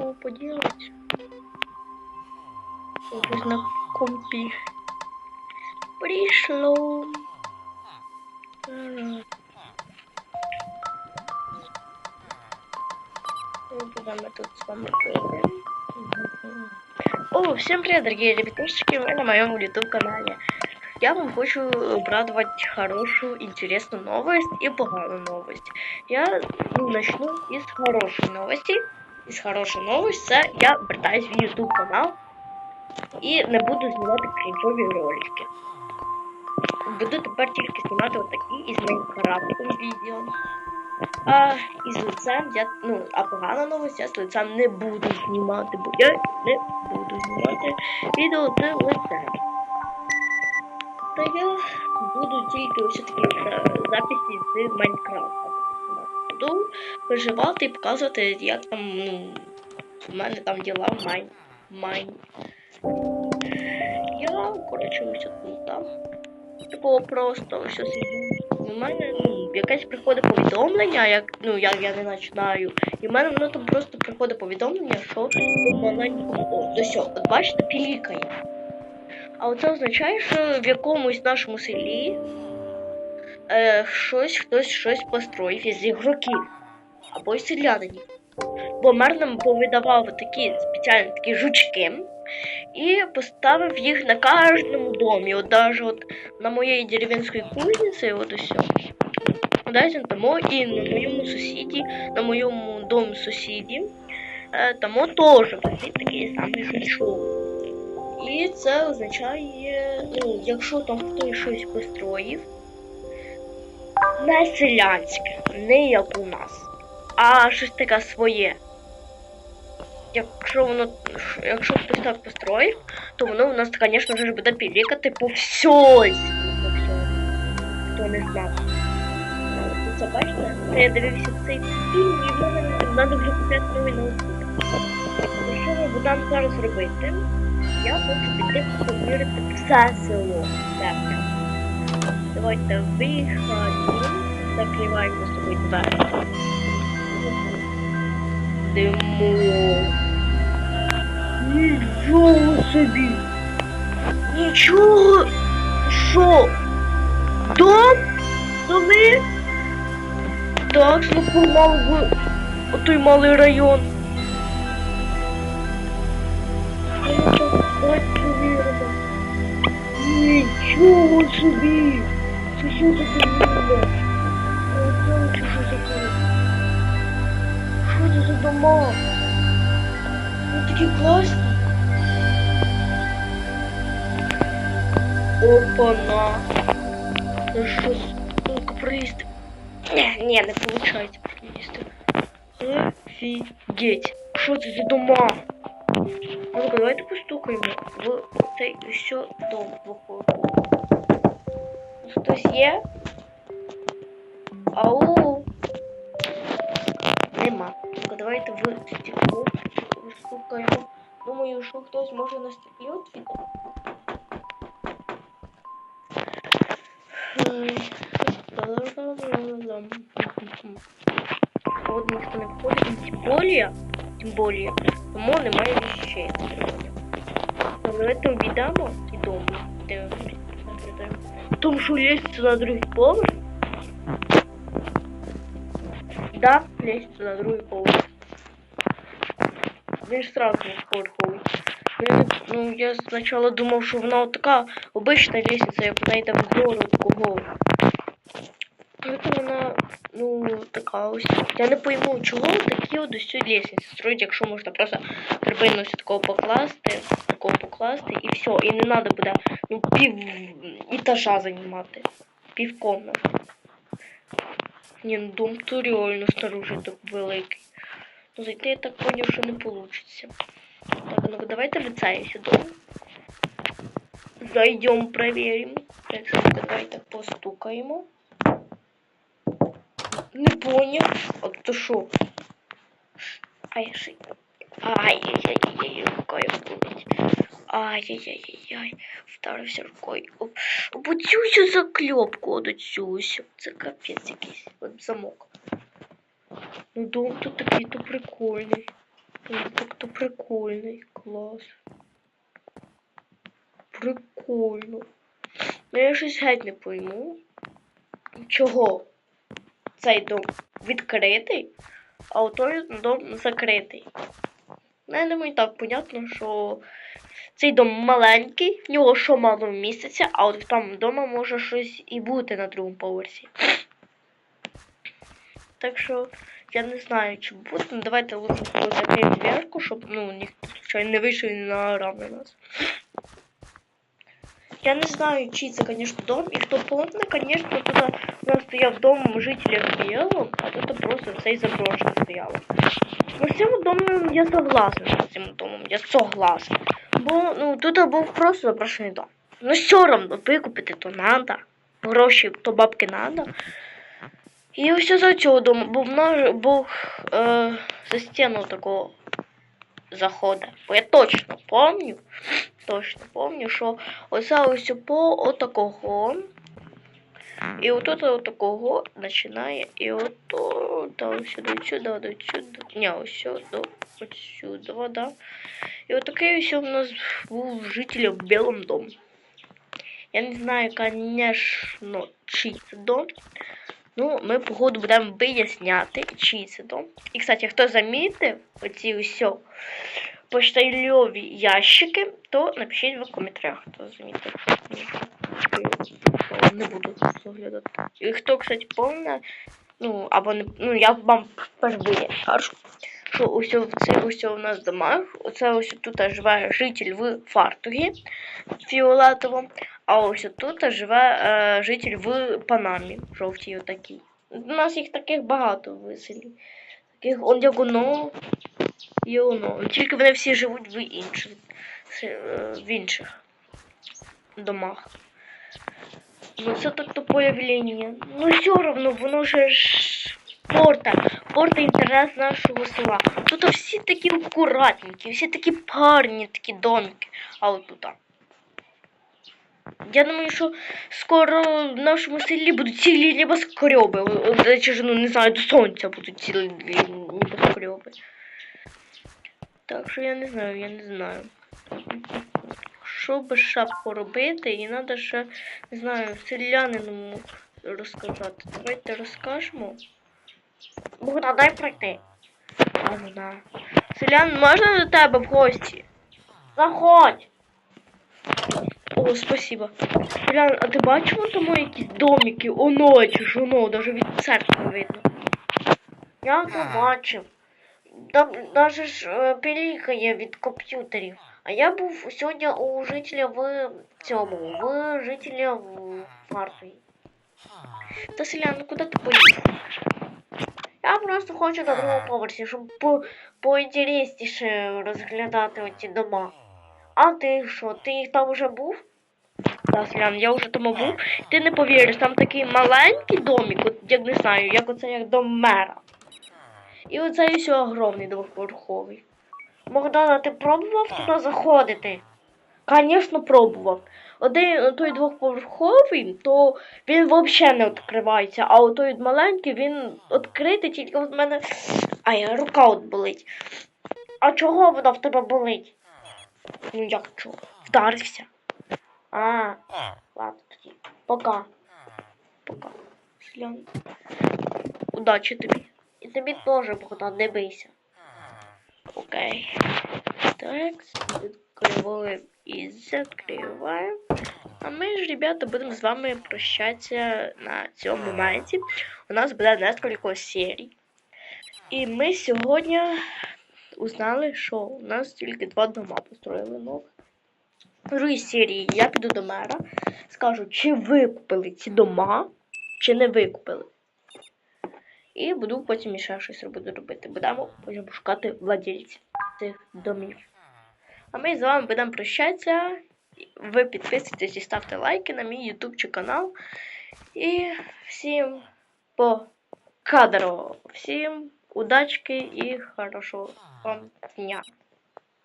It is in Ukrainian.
такого поделать? На компі. Пришло. О, всем привет, дорогие ребятушечки, вы на моем YouTube канале. Я вам хочу обрадовать хорошую, интересную новость и поганую новость. Я ну, начну из хорошей новости. Із хорошої новості це я вертаюсь в YouTube канал і не буду знімати крінжові ролики. Буду тепер тільки знімати отакі із Майнкрафтом відео. А із лицем я, ну, а погана новость, я з лицем не буду знімати, бо я не буду знімати відео з лицем. Та я буду тільки ось такі е, записи з Майнкрафта. Буду виживати і показувати, як там, ну, у мене там діла в майн. Майн. Я, коротше, ось тут там. Такого просто ось сидю. У мене ну, якесь приходить повідомлення, як ну як я не починаю. І в мене воно там просто приходить повідомлення, що маленькому до сього. От бачите, пілікає. А це означає, що в якомусь нашому селі е, щось хтось щось построїв із ігроків або із селянинів. Бо мер нам повидавав такі спеціальні такі жучки і поставив їх на кожному домі. От навіть от на моєї дерев'янській кузниці, от усе. Дайте тому і на моєму сусіді, на моєму домі сусіді, е, тому теж такий самий жучок. І це означає, ну, якщо там хтось щось построїв, не селянське, не як у нас, а щось таке своє. Якщо воно, якщо хтось так построїв, то воно у нас, звісно ж, буде пілікати по всій. Хто не знав. Е, Це бачите? Це я дивився цей фільм, і в мене треба вже купити новий ноутбук. Що ми будемо зараз робити? Я хочу піти повірити все село. Так. Давайте виходимо, закриваємо за собою двері. Димо. Нічого собі. Нічого. Що? Дом? То ми? Так, погнали в отой малий район. Нічого собі! Це що таке буде? Це що таке? Що це за дома? Вони такі класні. Опа-на. Це що? Ну-ка, пролізти. Ні, ні, не виходить пролізти. Офігеть. Що це за дома? Ну-ка, давайте постукаємо в цей ще дом виходить. Хтось є? Ау! Нема. Ну-ка, давайте в стекло стукаємо. Думаю, що хтось може на стеклі відвідати. От ніхто не входить, і тим более, тим более, тому немає вещей. Ну, Давайте обійдемо і дом. Дивимось. Наглядаємо. Тому що лестниця на другий поверх. Да, лестниця на другий поверх. Він ж сразу поверховий. Я, ну, я спочатку думав, що вона от така обична лестниця, як вона йде вгору такого. Это вона, ну, така ось. Я не пойму, чого такі от ось ці лестниці строїть, якщо можна просто драбину ось такого покласти, Такого покласти і все. І не треба буде ну, пів етажа займати. Пів комнати. Ні, ну дом то реально снаружи так великий. Ну зайти я так поняв, що не вийде. Так, ну давайте в цей сюди. Зайдем. Так, давайте постукаємо. Не поняв. А то що? Ай, ши. Ай-яй-яй-яй, рукою болить. Ай-яй-яй-яй. Вдарився рукою. Об, об оцю всю закльопку, от. Це капець якийсь. От замок. Ну дом тут такий то прикольний. Ну, так прикольний, клас. Прикольно. Ну я щось геть не пойму. Чого цей дом відкритий, а той дом закритий. Ну, я думаю, так понятно, що цей дом маленький, в нього що мало місяця, а от тому вдома може щось і бути на другому поверсі. Так що я не знаю, чи буде. Ну, давайте лучше закриємо дверку, щоб ну, ніхто случайно не вийшов і не наорав на нас. Я не знаю, чий це, конечно, дом. І хто помне, конечно, тут у нас стояв дом жителів Білого, а тут просто цей заброшка стояла. Ну, з цим домом я согласна з цим домом, я согласна. Бо ну, тут був просто заброшений дом. Ну, все равно, викупити то надо. Гроші то бабки надо. І ось за цього дому, бо в нас був е, за стіну такого заходу. Бо я точно пам'ятаю, точно пам'ятаю, що оце ось по отакого. І отут отакого починає, і ото, да, сюди, сюди, до сюди, ні, ось сюди, от сюди, да. І отакий ось у нас був житель в Білому домі. Я не знаю, конечно, чий це дом. Ну, ми, походу, будемо виясняти, чий це дом. І, кстати, хто замітив оці усьо поштайльові ящики, то напишіть в коментарях, хто замітив. Не буду заглядати. І хто, кстати, помне, ну, або не, ну, я вам вперше кажу, що ось в цей ось у нас домах, оце ось тут живе житель в фартугі фіолетовому, а ось тут живе е, житель в Панамі, жовтій отакій. У нас їх таких багато в селі. Таких он як воно і воно. Тільки вони всі живуть в інших, в інших домах. Це так то появлення. Ну все равно, воно же порта. Порта інтерес нашого села. Тут всі такі акуратненькі, всі такі парні такі домики. А от тут. Я думаю, що скоро в нашому селі будуть цілі небоскреби. О, ж, ну не знаю, до сонця будуть цілі небоскреби. Так що я не знаю, я не знаю. Що би ще поробити, і треба ще, не знаю, селянину розказати. Давайте розкажемо. Богдан, дай пройти. Ну. Селян, можна до тебе в гості? Заходь. О, спасибо. Селян, а ти бачив там якісь домики? Оно чи ж воно, навіть від церкви видно. Я то бачив. Там навіть ж е, пілікає від комп'ютерів. А я був сьогодні у жителя в цьому, в жителя в Фарфі. Та селян, ну куди ти поїхав? Я просто хочу на другому поверсі, щоб по поінтересніше розглядати оці дома. А ти що, ти там вже був? Так, селян, я вже там був. Ти не повіриш, там такий маленький домик, от як не знаю, як оце як дом мера. І оцей ось огромний двохповерховий. Богдана, ти пробував туди заходити? Звісно, пробував. Один той двохповерховий, то він взагалі не відкривається, а той маленький він відкритий, тільки в мене. Ай, рука от болить. А чого вона в тебе болить? Ну як чого? Вдарився. А, ладно тоді. Пока. Пока. Удачі тобі. І тобі теж, Богдан, не бийся. Окей. Так, відкриваємо і закриваємо. А ми ж, ребята, будемо з вами прощатися на цьому моменті. У нас буде несколько серій. І ми сьогодні узнали, що у нас тільки два дома построїли нових. В другій серії я піду до мера, скажу, чи викупили ці дома, чи не викупили. І буду потім ще щось буду робити. Будемо потім шукати владельців цих домів. А ми з вами будемо прощатися. Ви підписуйтесь і ставте лайки на мій ютубчик канал. І всім по кадру. Всім удачки і хорошого вам дня.